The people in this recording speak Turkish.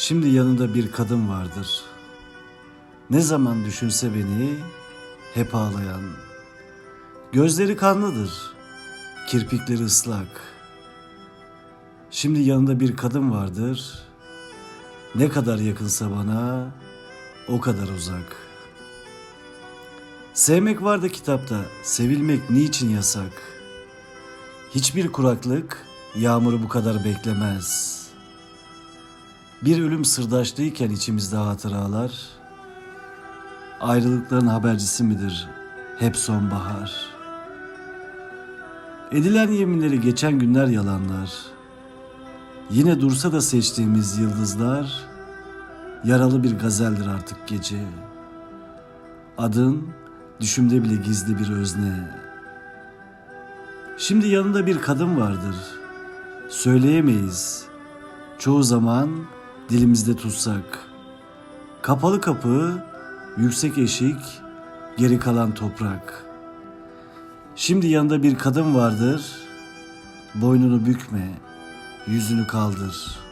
Şimdi yanında bir kadın vardır. Ne zaman düşünse beni hep ağlayan. Gözleri kanlıdır. Kirpikleri ıslak. Şimdi yanında bir kadın vardır. Ne kadar yakınsa bana o kadar uzak. Sevmek var da kitapta, sevilmek niçin yasak? Hiçbir kuraklık yağmuru bu kadar beklemez. Bir ölüm sırdaşlıyken içimizde hatıralar, ayrılıkların habercisi midir hep sonbahar? Edilen yeminleri geçen günler yalanlar. Yine dursa da seçtiğimiz yıldızlar, yaralı bir gazeldir artık gece. Adın düşümde bile gizli bir özne. Şimdi yanında bir kadın vardır. Söyleyemeyiz. Çoğu zaman dilimizde tutsak. Kapalı kapı, yüksek eşik, geri kalan toprak. Şimdi yanında bir kadın vardır. Boynunu bükme, yüzünü kaldır.